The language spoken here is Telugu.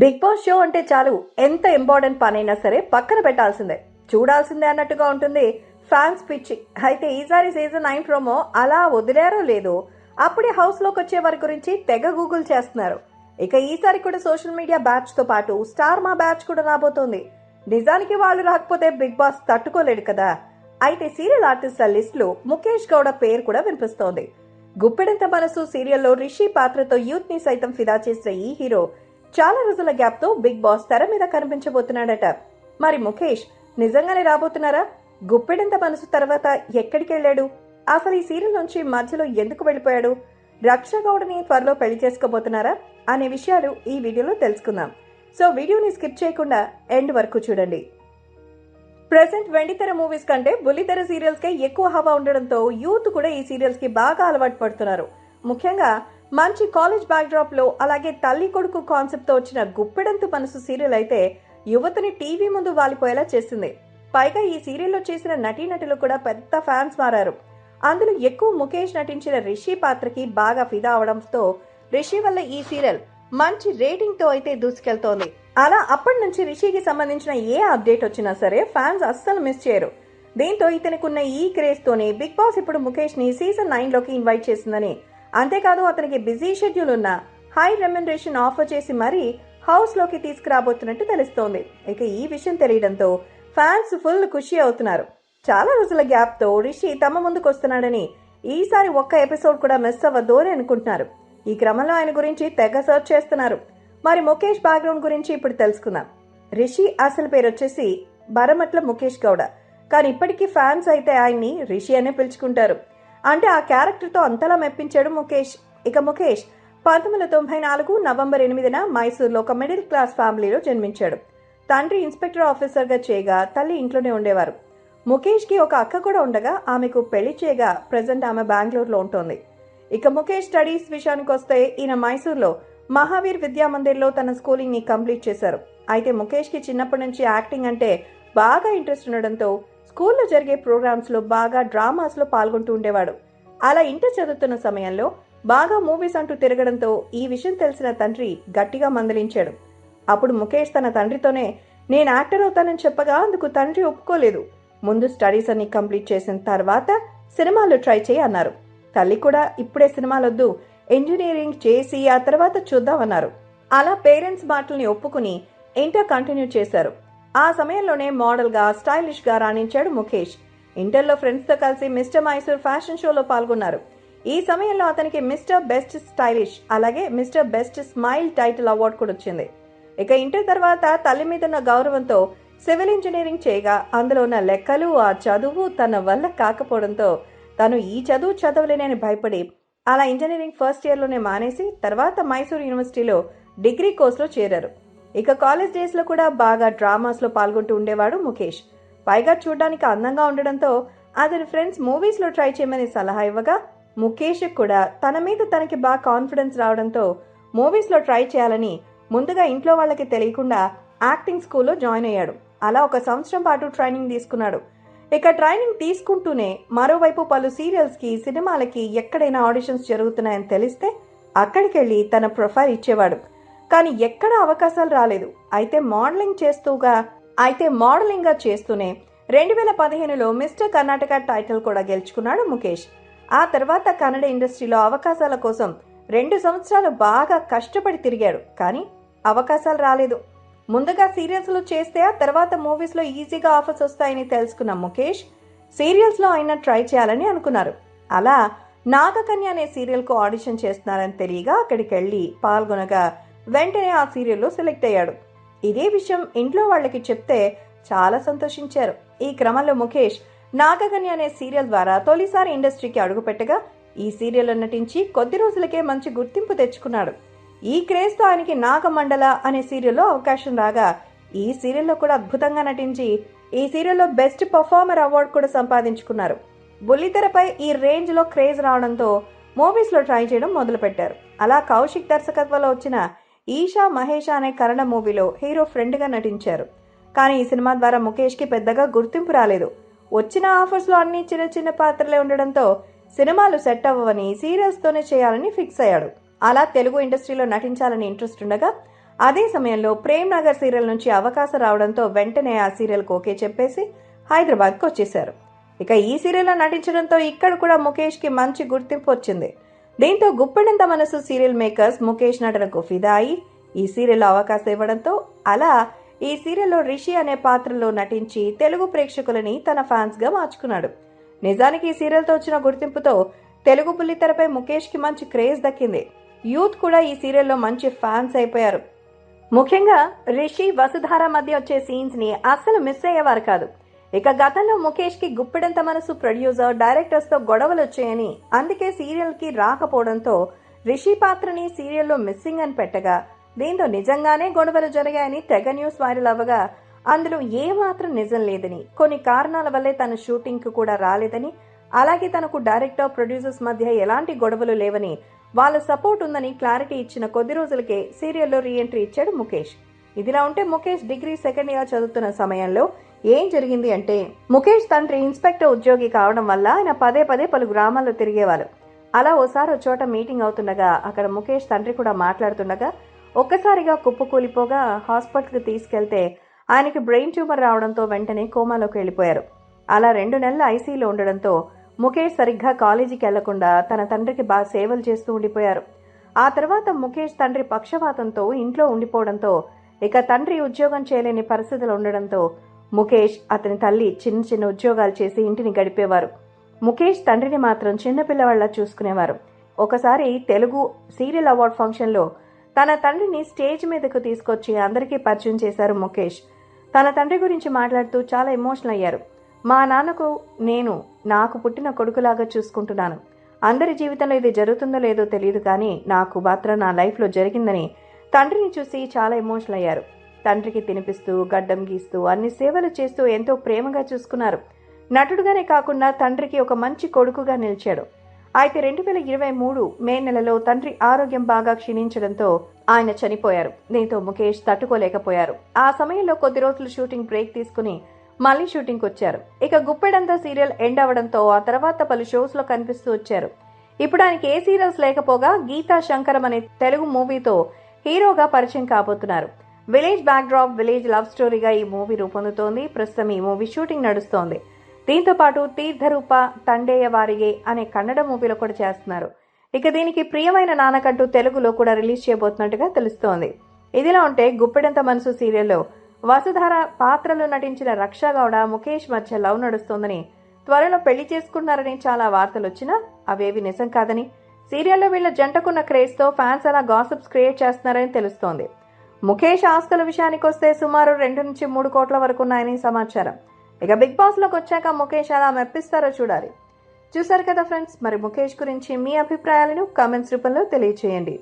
బిగ్ బాస్ షో అంటే చాలు. ఎంత ఇంపార్టెంట్ పనైనా సరే పక్కన పెట్టాల్సిందే. చూడాల్సిందే అన్నట్టుగా ఉంటుంది. ఫ్యాన్స్ పిచ్చి. అయితే ఈసారి సీజన్ నైన్ ప్రోమో అలా వదిలేరో లేదో అప్పుడే హౌస్లోకి వచ్చే వారి గురించి తెగ గూగుల్ చేస్తున్నారు. ఇక ఈసారి కూడా సోషల్ మీడియా బ్యాచ్తో పాటు స్టార్ మా బ్యాచ్ కూడా రాబోతోంది. నిజానికి వాళ్ళు రాకపోతే బిగ్ బాస్ తట్టుకోలేడు కదా. అయితే సీరియల్ ఆర్టిస్టుల లిస్ట్లో ముఖేష్ గౌడ పేరు కూడా వినిపిస్తోంది. గుప్పెడంత మనసు సీరియల్లో రిషి పాత్రతో యూత్ని సైతం ఫిదా చేసిన ఈ హీరో చాలా రోజుల గ్యాప్తో బిగ్ బాస్ తెర మీద కనిపించబోతున్నాడట. మరి ముఖేష్ నిజంగానే రాబోతున్నారా? గుప్పెడంత మనసు తర్వాత ఎక్కడికి వెళ్ళాడు అసలు ఈ సీరియల్ నుంచి మధ్యలో ఎందుకు వెళ్ళిపోయాడు? రక్షగౌడని త్వరలో పెళ్ళి చేసుకోబోతున్నారా? అనే విషయాలు ఈ వీడియోలో తెలుసుకుందాం. సో వీడియోని స్కిప్ చేయకుండా ఎండ్ వరకు చూడండి. ప్రెసెంట్ వెండితెర మూవీస్ కంటే బుల్లితెర సీరియల్స్కే ఎక్కువ హవా ఉండడంతో యూత్ కూడా ఈ సీరియల్స్కి బాగా అలవాటు పడుతున్నారు. ముఖ్యంగా మంచి కాలేజ్ బ్యాక్డ్రాప్లో అలాగే తల్లి కొడుకు కాన్సెప్ట్తో వచ్చిన గుప్పెడంతు మనసు సీరియల్ అయితే యువతని టీవీ ముందు వాలిపోయేలా చేసింది పైగా ఈ సీరియల్లో చేసిన నటీనటులు కూడా పెద్ద ఫ్యాన్స్ మారారు. అందులో ఎక్కువ ముఖేష్ నటించిన రిషి పాత్రకి బాగా ఫిదా అవడంతో రిషి వల్ల ఈ సీరియల్ మంచి రేటింగ్తో అయితే దూసుకెళ్తోంది. అలా అప్పటి నుంచి రిషికి సంబంధించిన ఏ అప్డేట్ వచ్చినా సరే ఫ్యాన్స్ అస్సలు మిస్ చేయరు. దీంతో ఇతనికి ఉన్న ఈ క్రేజ్తోనే బిగ్ బాస్ ఇప్పుడు ముఖేష్ని సీజన్ నైన్లోకి ఇన్వైట్ చేసిందని అంతేకాదు అతనికి బిజీ షెడ్యూల్ ఉన్న హై రెమ్యునరేషన్ ఆఫర్ చేసి మరీ హౌస్లోకి తీసుకురాబోతున్నట్టు తెలుస్తోంది. ఇక ఈ విషయం తెలియడంతో ఫ్యాన్స్ ఫుల్ ఖుషి అవుతున్నారు. చాలా రోజుల గ్యాప్తో రిషి తమ ముందుకు వస్తున్నాడని ఈసారి ఒక్క ఎపిసోడ్ కూడా మిస్ అవ్వదు అని అనుకుంటున్నారు. ఈ క్రమంలో ఆయన గురించి తెగ సర్చ్ చేస్తున్నారు. మరి ముఖేష్ బ్యాక్గ్రౌండ్ గురించి ఇప్పుడు తెలుసుకుందాం. రిషి అసలు పేరు వచ్చేసి బరమట్ల ముఖేష్ గౌడ. కానీ ఇప్పటికీ ఫ్యాన్స్ అయితే ఆయన్ని రిషి అనే పిలుచుకుంటారు. అంటే ఆ క్యారెక్టర్తో అంతలా మెప్పించాడు ముఖేష్. ఇక ముఖేష్ పంతొమ్మిది వందల తొంభై నాలుగు నవంబర్ ఎనిమిదిన మైసూర్లో ఒక మిడిల్ క్లాస్ ఫ్యామిలీలో జన్మించాడు. తండ్రి ఇన్స్పెక్టర్ ఆఫీసర్గా చేయగా తల్లి ఇంట్లోనే ఉండేవారు. ముఖేష్కి ఒక అక్క కూడా ఉండగా ఆమెకు పెళ్ళి చేయగా ప్రజెంట్ ఆమె బెంగళూరులో ఉంటుంది. ఇక ముఖేష్ స్టడీస్ విషయానికి వస్తే ఈయన మైసూర్లో మహావీర్ విద్యామందిర్లో తన స్కూలింగ్ని కంప్లీట్ చేశారు. అయితే ముఖేష్కి చిన్నప్పటి నుంచి యాక్టింగ్ అంటే బాగా ఇంట్రెస్ట్ ఉండడంతో స్కూల్లో జరిగే ప్రోగ్రామ్స్లో బాగా డ్రామాస్లో పాల్గొంటూ ఉండేవాడు. అలా ఇంటర్ చదువుతున్న సమయంలో బాగా మూవీస్ అంటూ తిరగడంతో ఈ విషయం తెలిసిన తండ్రి గట్టిగా మందలించాడు. అప్పుడు ముఖేష్ తన తండ్రితోనే నేను యాక్టర్ అవుతానని చెప్పగా అందుకు తండ్రి ఒప్పుకోలేదు. ముందు స్టడీస్ అన్ని కంప్లీట్ చేసిన తర్వాత సినిమాలు ట్రై చేయి అన్నారు. తల్లి కూడా ఇప్పుడే సినిమాలొద్దు ఇంజనీరింగ్ చేసి ఆ తర్వాత చూద్దామన్నారు అలా పేరెంట్స్ మాటల్ని ఒప్పుకుని ఇంటర్ కంటిన్యూ చేశారు. ఆ సమయంలోనే మోడల్గా స్టైలిష్గా రాణించాడు ముఖేష్. ఇంటర్లో ఫ్రెండ్స్తో కలిసి మిస్టర్ మైసూర్ ఫ్యాషన్ షోలో పాల్గొన్నారు. ఈ సమయంలో అతనికి మిస్టర్ బెస్ట్ స్టైలిష్ అలాగే mister best smile title award కూడా వచ్చింది. ఇక ఇంటర్ తర్వాత తల్లి మీదున్న గౌరవంతో సివిల్ ఇంజనీరింగ్ చేయగా అందులో ఉన్న లెక్కలు ఆ చదువు తన వల్ల కాకపోవడంతో తను ఈ చదువు చదవలేనని భయపడి అలా ఇంజనీరింగ్ ఫస్ట్ ఇయర్లోనే మానేసి తర్వాత మైసూర్ యూనివర్సిటీలో డిగ్రీ కోర్సులో చేరారు. ఇక కాలేజ్ డేస్లో కూడా బాగా డ్రామాస్లో పాల్గొంటూ ఉండేవాడు ముఖేష్. పైగా చూడడానికి అందంగా ఉండడంతో అతని ఫ్రెండ్స్ మూవీస్లో ట్రై చేయమని సలహా ఇవ్వగా ముఖేష్ కూడా తన మీద తనకి బాగా కాన్ఫిడెన్స్ రావడంతో మూవీస్లో ట్రై చేయాలని ముందుగా ఇంట్లో వాళ్ళకి తెలియకుండా యాక్టింగ్ స్కూల్లో జాయిన్ అయ్యాడు. అలా ఒక సంవత్సరం పాటు ట్రైనింగ్ తీసుకున్నాడు. ఇక ట్రైనింగ్ తీసుకుంటూనే మరోవైపు పలు సీరియల్స్కి సినిమాలకి ఎక్కడైనా ఆడిషన్స్ జరుగుతున్నాయని తెలిస్తే అక్కడికి వెళ్ళి తన ప్రొఫైల్ ఇచ్చేవాడు. కానీ ఎక్కడ అవకాశాలు రాలేదు. అయితే మోడలింగ్ చేస్తూగా అయితే మోడలింగ్గా చేస్తూనే రెండు వేల పదిహేనులో మిస్టర్ కర్ణాటక టైటిల్ కూడా గెలుచుకున్నాడు ముఖేష్. ఆ తర్వాత కన్నడ ఇండస్ట్రీలో అవకాశాల కోసం రెండు సంవత్సరాలు బాగా కష్టపడి తిరిగాడు. కానీ అవకాశాలు రాలేదు. ముందుగా సీరియల్స్లో చేస్తే ఆ తర్వాత మూవీస్లో ఈజీగా ఆఫర్స్ వస్తాయని తెలుసుకున్న ముఖేష్ సీరియల్స్లో అయినా ట్రై చేయాలని అనుకున్నారు. అలా నాగకన్య అనే సీరియల్కు ఆడిషన్ చేస్తున్నారని తెలియగా అక్కడికి వెళ్ళి పాల్గొనగా వెంటనే ఆ సీరియల్లో సెలెక్ట్ అయ్యాడు. ఇదే విషయం ఇంట్లో వాళ్ళకి చెప్తే చాలా సంతోషించారు. ఈ క్రమంలో ముఖేష్ నాగకన్య అనే సీరియల్ ద్వారా తొలిసారి ఇండస్ట్రీకి అడుగుపెట్టగా ఈ సీరియల్లో నటించి కొద్ది రోజులకే మంచి గుర్తింపు తెచ్చుకున్నాడు. ఈ క్రేజ్తో ఆయనకి నాగమండల అనే సీరియల్లో అవకాశం రాగా ఈ సీరియల్లో కూడా అద్భుతంగా నటించి ఈ సీరియల్లో బెస్ట్ పర్ఫార్మర్ అవార్డు కూడా సంపాదించుకున్నారు. బుల్లితెరపై ఈ రేంజ్లో క్రేజ్ రావడంతో మూవీస్లో ట్రై చేయడం మొదలుపెట్టారు. అలా కౌశిక్ దర్శకత్వంలో వచ్చిన ఈషా మహేష అనే కన్నడ మూవీలో హీరో ఫ్రెండ్గా నటించారు. కానీ ఈ సినిమా ద్వారా ముఖేష్కి పెద్దగా గుర్తింపు రాలేదు. వచ్చిన ఆఫర్స్లో అన్ని చిన్న చిన్న పాత్రలే ఉండడంతో సినిమాలు సెట్ అవ్వవని సీరియల్స్తోనే చేయాలని ఫిక్స్ అయ్యాడు. అలా తెలుగు ఇండస్ట్రీలో నటించాలని ఇంట్రెస్ట్ ఉండగా అదే సమయంలో ప్రేమ్ నగర్ సీరియల్ నుంచి అవకాశం రావడంతో వెంటనే ఆ సీరియల్కి ఓకే చెప్పేసి హైదరాబాద్కి వచ్చేశారు. ఇక ఈ సీరియల్లో నటించడంతో ఇక్కడ కూడా ముఖేష్కి మంచి గుర్తింపు వచ్చింది. దీంతో గుప్పెడంత మనసు సీరియల్ మేకర్స్ ముఖేష్ నటనకు ఫిదా అయి ఈ సీరియల్లో అవకాశం ఇవ్వడంతో అలా ఈ సీరియల్లో రిషి అనే పాత్రలో నటించి తెలుగు ప్రేక్షకులని తన ఫ్యాన్స్గా మార్చుకున్నాడు. నిజానికి ఈ సీరియల్తో వచ్చిన గుర్తింపుతో తెలుగు బుల్లితెరపై ముఖేష్కి మంచి క్రేజ్ దక్కింది. యూత్ కూడా ఈ సీరియల్లో మంచి ఫ్యాన్స్ అయిపోయారు. ముఖ్యంగా రిషి వసుధార మధ్య వచ్చే సీన్స్ని అస్సలు మిస్ అయ్యేవారు కాదు. ఇక గతంలో ముఖేష్కి గుప్పెడంత మనసు ప్రొడ్యూసర్ డైరెక్టర్స్తో గొడవలు వచ్చాయని అందుకే సీరియల్కి రాకపోవడంతో రిషి పాత్రని సీరియల్లో మిస్సింగ్ అని పెట్టగా దీంతో నిజంగానే గొడవలు జరిగాయని తెగ న్యూస్ వైరల్ అవ్వగా అందులో ఏ మాత్రం నిజం లేదని కొన్ని కారణాల వల్లే తన షూటింగ్కు కూడా రాలేదని అలాగే తనకు డైరెక్టర్ ప్రొడ్యూసర్స్ మధ్య ఎలాంటి గొడవలు లేవని వాళ్ళ సపోర్ట్ ఉందని క్లారిటీ ఇచ్చిన కొద్ది రోజులకే సీరియల్లో రీఎంట్రీ ఇచ్చాడు ముఖేష్. ఇదిలా ఉంటే ముఖేష్ డిగ్రీ సెకండ్ ఇయర్ చదువుతున్న సమయంలో ఏం జరిగింది అంటే ముఖేష్ తండ్రి ఇన్స్పెక్టర్ ఉద్యోగి కావడం వల్ల ఆయన పదే పదే పలు గ్రామాల్లో తిరిగేవారు. అలా ఓసారి చోట మీటింగ్ అవుతుండగా అక్కడ ముఖేష్ తండ్రి కూడా మాట్లాడుతుండగా ఒక్కసారిగా కుప్పకూలిపోగా హాస్పిటల్కి తీసుకెళ్తే ఆయనకి బ్రెయిన్ ట్యూమర్ రావడంతో వెంటనే కోమాలోకి వెళ్ళిపోయారు. అలా రెండు నెలలు ఐసీలో ఉండడంతో ముఖేష్ సరిగ్గా కాలేజీకి వెళ్ళకుండా తన తండ్రికి బాగా సేవలు చేస్తూ ఉండిపోయారు. ఆ తర్వాత ముఖేష్ తండ్రి పక్షవాతంతో ఇంట్లో ఉండిపోవడంతో ఇక తండ్రి ఉద్యోగం చేయలేని పరిస్థితులు ఉండడంతో ముఖేష్ అతని తల్లి చిన్న చిన్న ఉద్యోగాలు చేసి ఇంటిని గడిపేవారు. ముఖేష్ తండ్రిని మాత్రం చిన్నపిల్లవాళ్ళ చూసుకునేవారు. ఒకసారి తెలుగు సీరియల్ అవార్డ్ ఫంక్షన్లో తన తండ్రిని స్టేజ్ మీదకు తీసుకొచ్చి అందరికీ పరిచయం చేశారు ముఖేష్. తన తండ్రి గురించి మాట్లాడుతూ చాలా ఎమోషనల్ అయ్యారు. మా నాన్నకు నేను నాకు పుట్టిన కొడుకులాగా చూసుకుంటున్నాను. అందరి జీవితంలో ఇది జరుగుతుందో లేదో తెలియదు కానీ నాకు మాత్రం నా లైఫ్లో జరిగిందని తండ్రిని చూసి చాలా ఎమోషనల్ అయ్యారు. తండ్రికి తినిపిస్తూ గడ్డం గీస్తూ అన్ని సేవలు చేస్తూ ఎంతో ప్రేమగా చూసుకున్నారు. నటుడుగానే కాకుండా తండ్రికి ఒక మంచి కొడుకుగా నిలిచాడు. అయితే రెండు వేల ఇరవై మూడు మే నెలలో తండ్రి ఆరోగ్యం బాగా క్షీణించడంతో ఆయన చనిపోయారు. దీంతో ముఖేష్ తట్టుకోలేకపోయారు. ఆ సమయంలో కొద్ది రోజులు షూటింగ్ బ్రేక్ తీసుకుని మళ్ళీ షూటింగ్కి వచ్చారు. ఇక గుప్పెడంతా సీరియల్ ఎండ్ అవడంతో ఆ తర్వాత పలు షోస్లో కనిపిస్తూ వచ్చారు. ఇప్పుడు ఆయనకి ఏ సీరియల్స్ లేకపోగా గీతా శంకరం అనే తెలుగు మూవీతో హీరోగా పరిచయం కాబోతున్నారు. Village back drop village love స్టోరీగా ఈ మూవీ రూపొందుతోంది. ప్రస్తుతం ఈ మూవీ షూటింగ్ నడుస్తోంది. దీంతో పాటు తీర్థరూప తండేయ వారిగే అనే కన్నడ మూవీలో కూడా చేస్తున్నారు. ఇక దీనికి ప్రియమైన నాన్నకంటూ తెలుగులో కూడా రిలీజ్ చేయబోతున్నట్టుగా తెలుస్తోంది. ఇదిలా ఉంటే గుప్పెడంత మనసు సీరియల్లో వసుధార పాత్రలో నటించిన రక్షా గౌడ ముఖేష్ మధ్య లవ్ నడుస్తోందని త్వరలో పెళ్ళి చేసుకున్నారని చాలా వార్తలు వచ్చినా అవేవి నిజం కాదని సీరియల్లో వీళ్ళ జంటకున్న క్రేజ్తో ఫ్యాన్స్ అలా గాసిప్స్ క్రియేట్ చేస్తున్నారని తెలుస్తోంది. ముఖేష్ ఆస్తుల విషయానికి వస్తే సుమారు రెండు నుంచి మూడు కోట్ల వరకు ఉన్నాయని సమాచారం. ఇక బిగ్ బాస్లోకి వచ్చాక ముఖేష్ అలా మెప్పిస్తారో చూడాలి. చూసారు కదా ఫ్రెండ్స్ మరి ముఖేష్ గురించి మీ అభిప్రాయాలను కామెంట్స్ రూపంలో తెలియచేయండి.